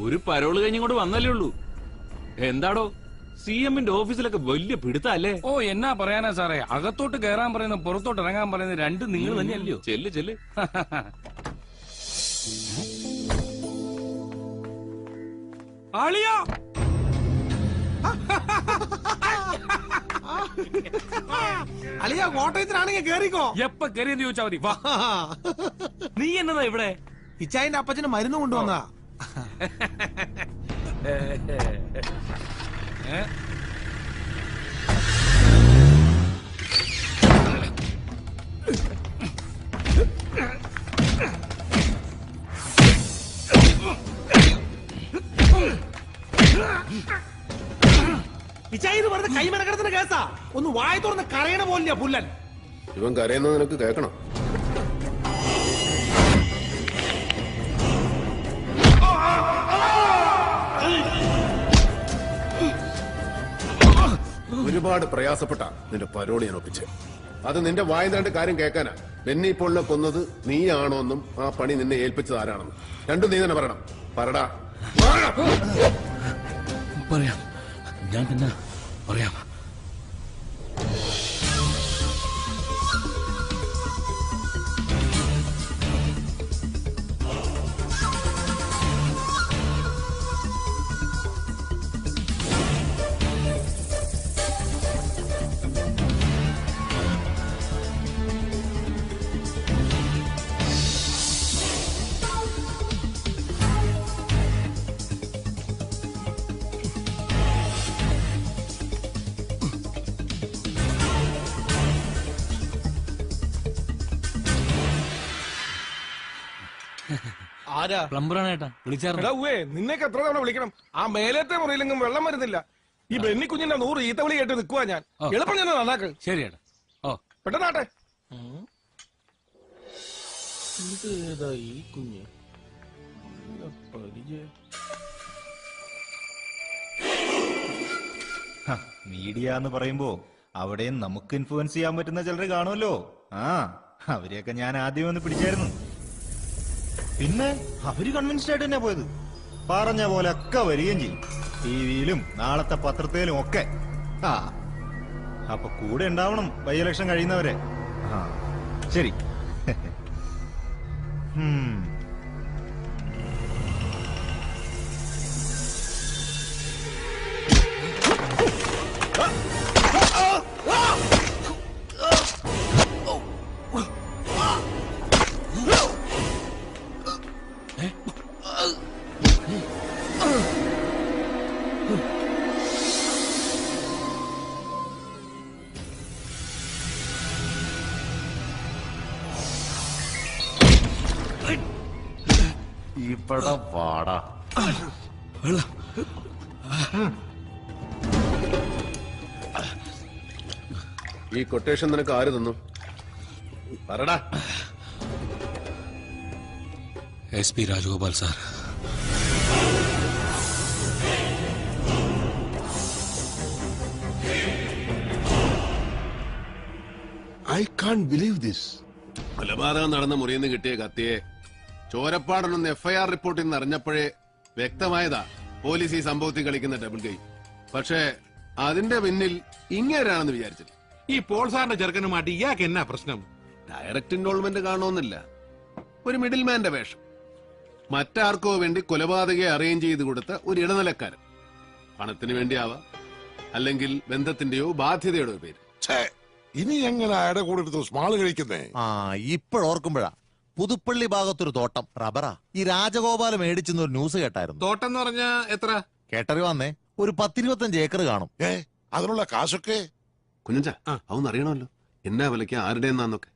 ഒരു പരോൾ കഴിഞ്ഞിങ്ങോട്ട് വന്നല്ലേ ഉള്ളൂ. എന്താടോ? സി എമ്മിന്റെ ഓഫീസിലൊക്കെ വലിയ പിടുത്തല്ലേ? ഓ എന്നാ പറയാനാ സാറേ? അകത്തോട്ട് കയറാൻ പറയുന്ന പുറത്തോട്ട് ഇറങ്ങാൻ പറയുന്ന രണ്ടും നിങ്ങൾ തന്നെയല്ലയോ? ചെല്ല് ചെല്ല്. ആളിയാ അളിയ കോട്ടയത്തിനാണെങ്കിൽ കേറിക്കോ. എപ്പ കേറിയെന്ന് ചോദിച്ചാ മതി. വാ. നീ എന്നതാ ഇവിടെ? ഇച്ചായന്റെ അപ്പച്ചന് മരുന്ന് കൊണ്ടുവന്നതാ. കൈമനക്കടത്തിന്റെ കേസാ. ഒന്ന് വായ തുറന്ന് കരയണ പോലില്ല പുല്ലൻ. ഇവൻ കരയുന്നത് നിനക്ക് കേൾക്കണം? ഒരുപാട് പ്രയാസപ്പെട്ട നിന്റെ പരോളി ഞാൻ അത് നിന്റെ വായനാണ്ട് കാര്യം കേൾക്കാനാ. എന്നെ ഇപ്പോൾ കൊന്നത് നീയാണോന്നും ആ പണി നിന്നെ ഏൽപ്പിച്ചത് ആരാണെന്നും. രണ്ടും നീ തന്നെ പറയണം. പറടാ. പറയാം. ഞാൻ പിന്നെ പറയാം. ആരാ? പ്ലംബറാണ് ഏട്ടാ വിളിച്ചായിരുന്നു. എടാ നിന്നേക്ക് എത്ര തവണ വിളിക്കണം? ആ മേലത്തെ മുറിയിലെങ്കിലും വെള്ളം വരുന്നില്ല. ഈ ബെന്നി കുഞ്ഞിന്റെ നൂറ് ഈത്ത വിളി കേട്ട് നിൽക്കുവാ ഞാൻ. എളുപ്പം ഞാൻ നന്നാക്ക്. ശരി ഏട്ടാ. ഓ. പെട്ടെന്നാട്ടെ ഈ കുഞ്ഞ് മീഡിയ എന്ന് പറയുമ്പോ അവിടെയും നമുക്ക് ഇൻഫ്ലുവൻസ് ചെയ്യാൻ പറ്റുന്ന ചിലര് കാണുമല്ലോ. ആ അവരെയൊക്കെ ഞാൻ ആദ്യം ഒന്ന് പിടിച്ചായിരുന്നു. പിന്നെ അവർ കൺവിൻസ്ഡ് ആയിട്ട് തന്നെ പോയത്. പറഞ്ഞ പോലെ ഒക്കെ വരികയും ചെയ്യും. ടിവിയിലും നാളത്തെ പത്രത്തിലും ഒക്കെ. ആ അപ്പൊ കൂടെ ഉണ്ടാവണം ബൈ ഇലക്ഷൻ കഴിയുന്നവരെ. ശരി. ഹും. ഇവിടെ വാടാ. ഈ കൊട്ടേഷൻ നിനക്ക് ആര് തന്നു? പറടാ. S P Rajagopal sir I can't believe this കൊലപാതകം നടന്ന മുറിയിൽ നിന്ന് കിട്ടിയ കത്തിയെ ചോരപ്പാടനൊന്ന് എഫ്ഐആർ റിപ്പോർട്ടിൽ നിന്ന് അറിഞ്ഞപ്പോഴേ വ്യക്തമായതാ പോലീസ് ഈ സംഭവത്തിൽ കളിക്കുന്ന ഡബിൾ ഗെയിം പക്ഷേ അതിന്റെ പിന്നിൽ ഇങ്ങേരാണെന്ന് വിചാരിച്ചില്ല. ഈ പോൾ സാറിന്റെ ചെറുക്കനുമായിട്ട് ഇയാൾക്ക് എന്നാ പ്രശ്നം? ഡയറക്റ്റ് ഇൻവോൾവ്മെന്റ് കാണുമെന്നില്ല ഒരു മിഡിൽ മാന്റെ വേഷം. മറ്റാർക്കോ വേണ്ടി കൊലപാതകയെ അറേഞ്ച് ചെയ്ത് കൊടുത്ത ഒരു ഇടനിലക്കാരൻ. പണത്തിന് വേണ്ടിയാവാം. അല്ലെങ്കിൽ ബന്ധത്തിന്റെയോ ബാധ്യതയുടെ പേര്. ഇനി എങ്ങനെ അയാളുടെ കൂടെ എടുത്ത് സ്മാൾ കഴിക്കുന്നേ ആ ഇപ്പോഴോർക്കുമ്പോഴാ. പുതുപ്പള്ളി ഭാഗത്തൊരു തോട്ടം. റബറാ ഈ രാജഗോപാലം മേടിച്ചെന്ന് ഒരു ന്യൂസ് കേട്ടായിരുന്നു. തോട്ടം എന്ന് പറഞ്ഞാ എത്ര? കേട്ടറി വന്നേ. ഒരു പത്തിരുപത്തഞ്ച് ഏക്കർ കാണും. ഏ അതിനുള്ള കാശൊക്കെ? കുഞ്ഞ. അവന്ന് അറിയണമല്ലോ. എന്നാ വിലക്ക് ആരുടെ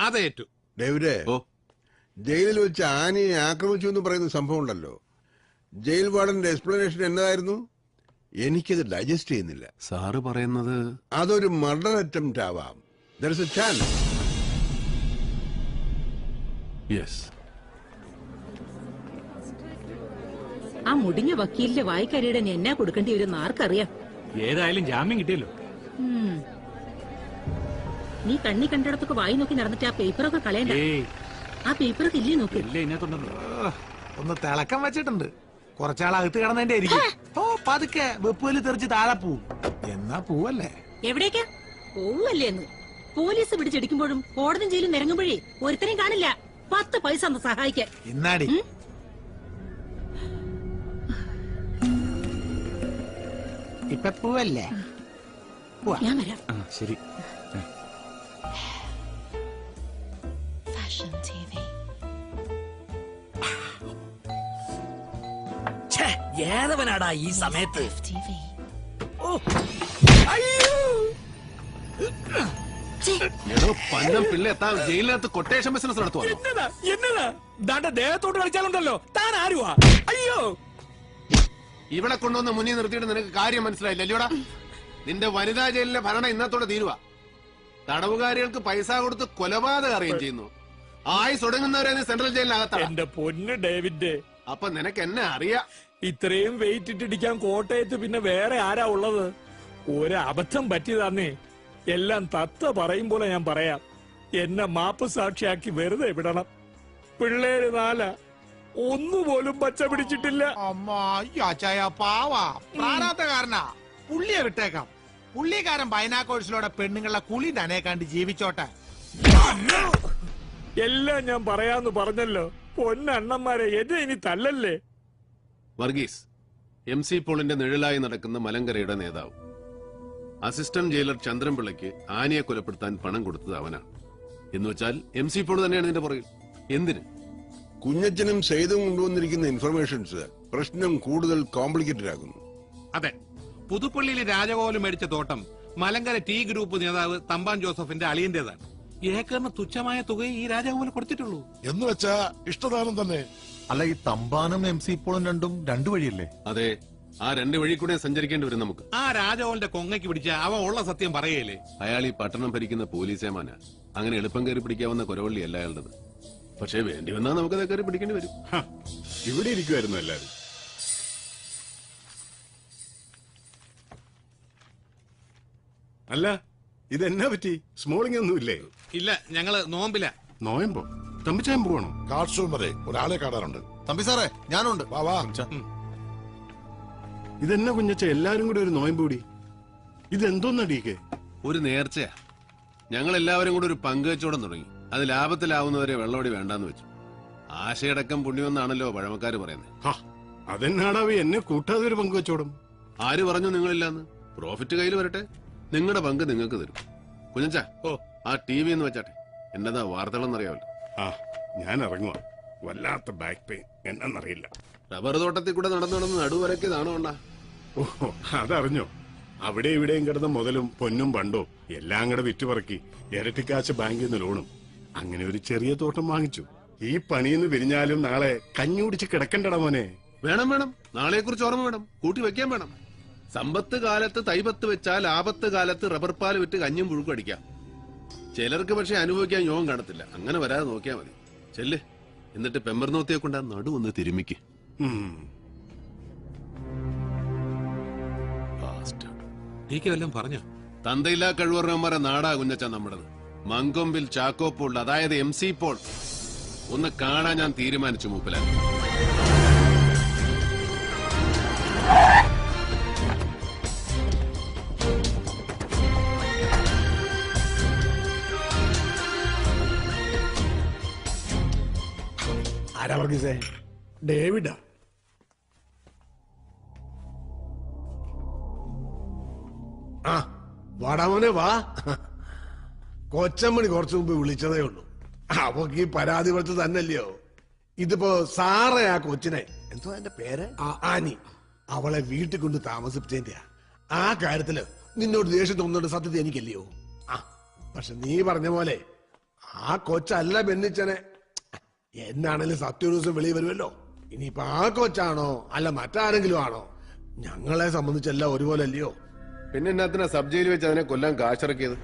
അതേറ്റു ഡേവിഡേ ഓ. ജയിലിൽ വെച്ച് ആനയെ ആക്രമിച്ചു എന്ന് പറയുന്ന സംഭവം ഉണ്ടല്ലോ. ജയിൽ വാർഡന്റെ എക്സ്പ്ലനേഷൻ എന്നതായിരുന്നു എനിക്കത് ഡൈജസ്റ്റ് ചെയ്യുന്നില്ല. സാറ് പറയുന്നത് അതൊരു മർഡർ അറ്റംപ്റ്റ് ആവാം. There is a chance yes ആ മുടിഞ്ഞ വക്കീലിന്റെ വായിക്കരിയുടെ എന്നാ കൊടുക്കേണ്ടി വരും ആർക്കറിയാം? ഏതായാലും ജാമ്യം കിട്ടിയല്ലോ. നീ കണ്ണി കണ്ടിടത്തൊക്കെ വായി നോക്കി നടന്നിട്ട് ആ പേപ്പറൊക്കെ കളയണ്ട. ആ പേപ്പറൊക്കെ ഇല്ലേ നോക്കി. ഒന്ന് തിളക്കം വെച്ചിട്ടുണ്ട്. കുറച്ചാളകത്ത് കിടന്നതിന്റെ ആയിരിക്കും ഓ പതുക്കെ വെപ്പുവൽ തെറിച്ച് താഴെ പോവും. എന്നാ പോവല്ലേ? എവിടേക്കാ? പോവല്ലേന്ന് പോലീസ് പിടിച്ചെടുക്കുമ്പോഴും കോടതി ജയിലും നിരങ്ങുമ്പോഴേ ഒരുത്തരെയും കാണില്ല. പത്ത് പൈസ ഒന്ന് സഹായിക്കാൻ. ഇന്നാടി? ഇപ്പൊ പോവല്ലേ? ഞാൻ വരാം. ആ ശരി. ഏതവനാടാ ഈ സമയത്ത്? എടോ പന്നം പിള്ള എത്താൻ ജയിലിനകത്ത് കൊട്ടേഷൻ ബിസിനസ് നടത്തുവാണോ? എന്നതാ എന്നതാ? ദാണ്ട ദേഹത്തോട്ട് കളിച്ചാലുണ്ടല്ലോ. താൻ ആരുവാ? അയ്യോ. ഇവിടെ കൊണ്ടുവന്ന് മുന്നിൽ നിർത്തിയിട്ട് നിനക്ക് കാര്യം മനസ്സിലായില്ല അല്ലയോടാ? നിന്റെ വനിതാ ജയിലിലെ ഭരണം ഇന്നത്തോടെ തീരുവ. തടവുകാരികൾക്ക് പൈസ കൊടുത്ത് കൊലപാതകം അറിയുകയും ചെയ്യുന്നു. ആയി ഒടുങ്ങുന്നവരെ നീ സെൻട്രൽ ജയിലിനകത്താണ്. എന്റെ പൊന്ന് ഡേവിഡ്. അപ്പൊ നിനക്ക് എന്നെ അറിയാം. ഇത്രയും വെയിറ്റ് ഇട്ടിടിക്കാൻ കോട്ടയത്ത് പിന്നെ വേറെ ആരാ ഉള്ളത്? ഒരബദ്ധം അബദ്ധം പറ്റിയതാന്നേ. എല്ലാം തത്ത പറയും പോലെ ഞാൻ പറയാം. എന്നെ മാപ്പ് സാക്ഷിയാക്കി വെറുതെ വിടണം. പിള്ളേര് നാല ഒന്നുപോലും പച്ച പിടിച്ചിട്ടില്ല. അമ്മ അച്ചായ പാവാ. പ്രാരാബ്ധകാരനാ. പുള്ളിയെ വിട്ടേക്കാം. പുള്ളിക്കാരൻ ബൈനാക്കോഴ്സിലൂടെ പെണ്ണുങ്ങളുടെ കുളി തന്നെ കണ്ട് ജീവിച്ചോട്ടെ. എല്ലാം ഞാൻ പറയാന്ന് പറഞ്ഞല്ലോ. പൊന്നണ്ണന്മാരെ എന്നെ ഇനി തല്ലല്ലേ? വർഗീസ് എം സി പോളിന്റെ നിഴലായി നടക്കുന്ന മലങ്കരയുടെ നേതാവ്. അസിസ്റ്റന്റ് ജയിലർ ചന്ദ്രൻപിള്ളയ്ക്ക് ആനയെ കൊലപ്പെടുത്താൻ പണം കൊടുത്തത് അവനാണ് എന്ന് വെച്ചാൽ എം സി പോൾ തന്നെയാണ് ഇതിന്റെ പുറകിൽ. എന്തിന്? കുഞ്ഞച്ചനും സെയ്തും കൊണ്ടുവന്നിരിക്കുന്ന ഇൻഫർമേഷൻസ് പ്രശ്നം കൂടുതൽ കോംപ്ലിക്കേറ്റഡ് ആകുന്നു. അതെ. പുതുപ്പള്ളിയിലെ രാജകോലം മേടിച്ച തോട്ടം മലങ്കര ടി ഗ്രൂപ്പ് നേതാവ് തമ്പാൻ ജോസഫിന്റെ അളിയന്റേതാണ്. ഏക്കറിന് തുച്ഛമായ തുകയെ ഈ രാജകോലം കൊടുത്തിട്ടുള്ളൂ. എന്ന് വെച്ചാ ഇഷ്ടദാനം തന്നെ. അല്ല ഈ തമ്പാനും എം സി ഇപ്പോഴും രണ്ടും രണ്ടു വഴിയല്ലേ? അതെ. ആ രണ്ട് വഴി കൂടെ സഞ്ചരിക്കേണ്ടി വരും നമുക്ക്. ആ രാജവന്റെ കൊങ്ങയ്ക്ക് പിടിച്ച അവൻ ഉള്ള സത്യം പറയല്ലേ അയാൾ ഈ പട്ടണം ഭരിക്കുന്ന പോലീസേമാന. അങ്ങനെ എളുപ്പം കയറി പിടിക്കാവുന്ന കുരവള്ളി അല്ല അയാളുടെ പക്ഷേ വേണ്ടി വന്നാൽ നമുക്കത് കയറി പിടിക്കേണ്ടി വരും. ഇവിടെ ഇരിക്കുമായിരുന്നു എല്ലാരും അല്ല ഇതെന്നാ പറ്റി? സ്മോളിംഗ് ഒന്നുമില്ലേ ഇല്ല? ഞങ്ങൾ നോമ്പില. നോയമ്പോ? തമ്പിച്ചാൻ പോവാണോ? കാർഷൂൺ വരെ ഒരാളെ കാണാറുണ്ട്. തമ്പി സാറേ ഞാനുണ്ട്. വാ വാ. ഇതെന്നാ കുഞ്ഞച്ച എല്ലാരും കൂടി ഒരു നോയമ്പ് കൂടി ഇതെന്തോന്നാ ഡീക്കെ ഒരു നേർച്ചയാ. ഞങ്ങൾ എല്ലാവരും കൂടി ഒരു പങ്കുവെച്ചോടം തുടങ്ങി. അത് ലാഭത്തിലാവുന്നവരെ വെള്ളോടി വേണ്ടാന്ന് വെച്ചു. ആശയടക്കം പുണ്യമെന്നാണല്ലോ പഴമക്കാർ പറയുന്നത് അതെന്നാടാവി എന്നെ കൂട്ടാതെ ഒരു പങ്കുവെച്ചോടും. ആര് പറഞ്ഞു നിങ്ങളില്ലാന്ന്? പ്രോഫിറ്റ് കയ്യിൽ വരട്ടെ. നിങ്ങളുടെ പങ്ക് നിങ്ങൾക്ക് തരും. കുഞ്ഞച്ചാ ഓ. ആ ടി വി എന്ന് വെച്ചാട്ടെ. എന്നതാ വാർത്തകളെന്നറിയാവല്ലോ. ആ ഞാൻ ഇറങ്ങുവാ വല്ലാത്ത ബാക്ക് പെയിൻ എന്നാന്നറിയില്ല. റബ്ബർ തോട്ടത്തിൽ കൂടെ നടന്നു നടന്ന് നടുവരക്കിയതാണോ അണ്ണാ? ഓ അതറിഞ്ഞോ? അവിടെ ഇവിടെയും കിടന്ന മുതലും പൊന്നും പണ്ടോ എല്ലാം കൂടെ വിറ്റുപറക്കി ഇരട്ടിക്കാശ് ബാങ്കിൽ നിന്ന് ലോണും. അങ്ങനെ ഒരു ചെറിയ തോട്ടം വാങ്ങിച്ചു. ഈ പണിന്ന് പിരിഞ്ഞാലും നാളെ കഞ്ഞി കുടിച്ച് കിടക്കണ്ടടാ മോനെ. വേണം വേണം. നാളെ കുറിച്ച് ഓർമ്മ വേണം. കൂട്ടി വെക്കാൻ വേണം. സമ്പത്ത് കാലത്ത് തൈപത്ത് വെച്ചാൽ ആപത്ത് കാലത്ത് റബ്ബർ പാൽ വിറ്റ് കഞ്ഞും പുഴുക്കും അടിക്കാം. ചിലർക്ക് പക്ഷെ അനുഭവിക്കാൻ യോഗം കാണത്തില്ല. അങ്ങനെ വരാതെ നോക്കിയാൽ മതി. ചെല്ല്. എന്നിട്ട് പെമ്പർനോത്തിയെ കൊണ്ട് ആ നടു ഒന്ന് തിരുമിക്ക്. നീക്കെല്ലാം പറഞ്ഞു? തന്തയില്ലാ കഴിവറന്മാരെ നാടാ കുഞ്ഞച്ച നമ്മുടേത്. മങ്കൊമ്പിൽ ചാക്കോ പോൾ അതായത് എം സി പോൾ. ഒന്ന് കാണാൻ ഞാൻ തീരുമാനിച്ചു മൂപ്പല. ആരാ വർഗീസേ ഡേവിഡാ. ആ വാടാമോനെ വാ. കൊച്ചമ്മണി കുറച്ചു മുമ്പ് വിളിച്ചതേ ഉള്ളൂ. അവക്ക് ഈ പരാതി കൊടുത്ത് തന്നല്ലയോ ഇതിപ്പോ സാറേ ആ കൊച്ചിനെ. എന്തോ എന്റെ പേര്? ആനി. അവളെ വീട്ടിൽ കൊണ്ട് താമസിപ്പിച്ചതിന്റെയാ. ആ കാര്യത്തിൽ നിന്നോട് ദേഷ്യം തോന്നുന്നുണ്ട് സത്യത്തെ എനിക്കല്ലയോ? ആ പക്ഷെ നീ പറഞ്ഞ പോലെ ആ കൊച്ചല്ല ബെന്നിച്ചനെ. എന്നാണേലും സത്യ ഒരു ദിവസം വെളി വരുമല്ലോ. ഇനിയിപ്പൊ ആ കൊച്ചാണോ അല്ല മറ്റാരെങ്കിലും ആണോ? ഞങ്ങളെ സംബന്ധിച്ചെല്ലാം ഒരുപോലെ അല്ലയോ? പിന്നെ എന്നാത്തിനാ സബ് ജയിലിൽ വെച്ച് അതിനെ കൊല്ലാൻ കാശിറക്കിയത്?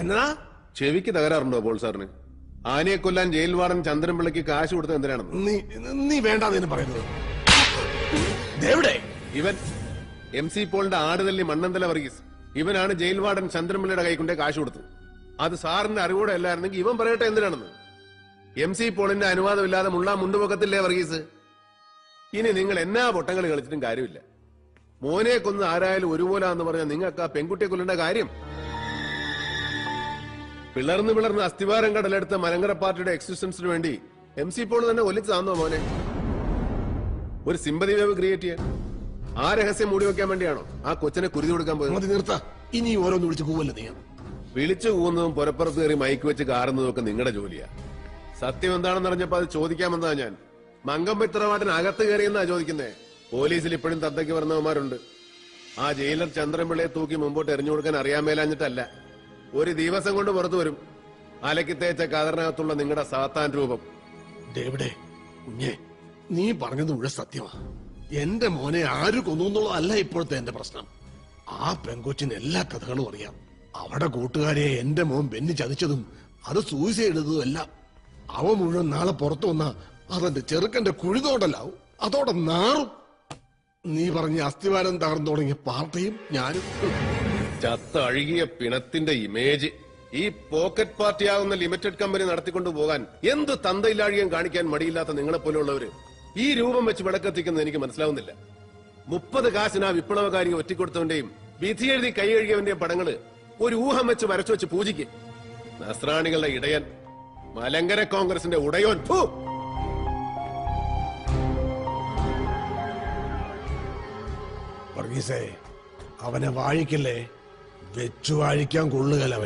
എന്നാ? ചെവിക്ക് തകരാറുണ്ടോ പോൾ സാറിന്? ആനയെ കൊല്ലാൻ ജയിൽ വാർഡൻ ചന്ദ്രൻപിള്ളയ്ക്ക് കാശ് കൊടുത്തത് എന്തിനാണെന്ന്? നീ നീ വേണ്ടാന്ന് പറയുന്നത്. ഇവൻ എം സി പോളിന്റെ ആടുതല്ലി മണ്ണന്തല വർഗീസ്. ഇവനാണ് ജയിൽ വാർഡൻ ചന്ദ്രൻപിള്ളയുടെ കൈ കൊണ്ടേ കാശ് കൊടുത്തത്. അത് സാറിന്റെ അറിവോടെ അല്ലായിരുന്നെങ്കിൽ ഇവൻ പറയട്ടെ എന്തിനാണെന്ന്? എം സി പോളിന്റെ അനുവാദമില്ലാതെ മുള്ള മുണ്ടുപൊക്കത്തില്ലേ വർഗീസ്? ഇനി നിങ്ങൾ എന്നാ പൊട്ടങ്ങൾ കളിച്ചിട്ടും കാര്യമില്ല. മോനെ കൊന്ന് ആരായാലും ഒരുപോലെ എന്ന് പറഞ്ഞാൽ നിങ്ങൾക്ക് ആ പെൺകുട്ടിയെ കൊല്ലേണ്ട കാര്യം? പിളർന്ന് പിളർന്ന് അസ്ഥിവാരം കടലെടുത്ത മലങ്കര പാർട്ടിയുടെ എക്സിസ്റ്റൻസിന് വേണ്ടി എം സി പോൾ തന്നെ ഒലിച്ചാന്നോ മോനെ? ഒരു സിമ്പതി വേവ് ക്രിയേറ്റ് ചെയ്യാൻ. ആ രഹസ്യം മൂടി വെക്കാൻ വേണ്ടിയാണോ? ആ കൊച്ചിനെ കുരുതി കൊടുക്കാൻ പോയത്? നിർത്ത. ഇനി ഓരോന്ന് വിളിച്ച് കൂവല്ല നീ? വിളിച്ചു കൂവുന്നതും പുറപ്പുറത്ത് കയറി മൈക്ക് വെച്ച് കാറുന്നതും ഒക്കെ നിങ്ങളുടെ ജോലിയാ. സത്യം എന്താണെന്ന് അറിഞ്ഞപ്പോ അത് ചോദിക്കാമെന്നാ ഞാൻ. മങ്കം പിത്രവാട്ടൻ അകത്ത് കയറിയെന്നാ ചോദിക്കുന്നേ. പോലീസിൽ ഇപ്പോഴും തന്തയ്ക്ക് വരുന്നവന്മാരുണ്ട് ആ ജയിലർ ചന്ദ്രൻപിള്ളയെ തൂക്കി മുമ്പോട്ട് എറിഞ്ഞു കൊടുക്കാൻ അറിയാൻ മേലാഞ്ഞിട്ടല്ല ഒരു ദിവസം കൊണ്ട് പുറത്തു വരും. അലക്കി തേച്ച കതറിനകത്തുള്ള നിങ്ങളുടെ സാത്താൻ രൂപം. ഡേവിഡേ കുഞ്ഞെ നീ പറഞ്ഞത് മുഴുവൻ സത്യമാ. എന്റെ മോനെ ആര് കൊന്നു എന്നുള്ളതല്ല ഇപ്പോഴത്തെ എന്റെ പ്രശ്നം. ആ പെങ്കൊച്ചിന് എല്ലാ കഥകളും അറിയാം. അവിടെ കൂട്ടുകാരെ എന്റെ മോൻ ബെന്നി ചതിച്ചതും അത് സൂയിസൈഡ് ചെയ്തതും എല്ലാം. അവ മുഴുവൻ നാളെ പുറത്തു വന്ന അതെന്റെ ചെറുക്കന്റെ കുഴിതോടലാവും അതോടെ നാറും. നീ പറഞ്ഞ അസ്ഥിവാരം തകർന്നു തുടങ്ങിയ പാർട്ടിയും ഞാനും. ചത്ത അഴുകിയ പിണത്തിന്റെ ഇമേജ് ഈ പോക്കറ്റ് പാർട്ടി പാർട്ടിയാകുന്ന ലിമിറ്റഡ് കമ്പനി നടത്തിക്കൊണ്ടു പോകാൻ എന്ത് തന്തയില്ലാഴികം കാണിക്കാൻ മടിയില്ലാത്ത നിങ്ങളെ പോലെയുള്ളവര് ഈ രൂപം വെച്ച് വിളക്കെത്തിക്കുന്നത് എനിക്ക് മനസ്സിലാവുന്നില്ല. മുപ്പത് കാശിന് ആ വിപ്ലവകാരിയെ ഒറ്റിക്കൊടുത്തവന്റെയും വിധി എഴുതി കൈ കഴുകിയവന്റെയും പടങ്ങൾ ഒരു ഊഹം വെച്ച് വരച്ചു വെച്ച് പൂജിക്ക്. നസ്രാണികളുടെ ഇടയൻ മലങ്കര കോൺഗ്രസിന്റെ ഉടയോൻ! വർഗീസേ അവനെ വാഴിക്കല്ലേ? വെച്ചു വാഴിക്കാൻ കൊള്ളുകലവൻ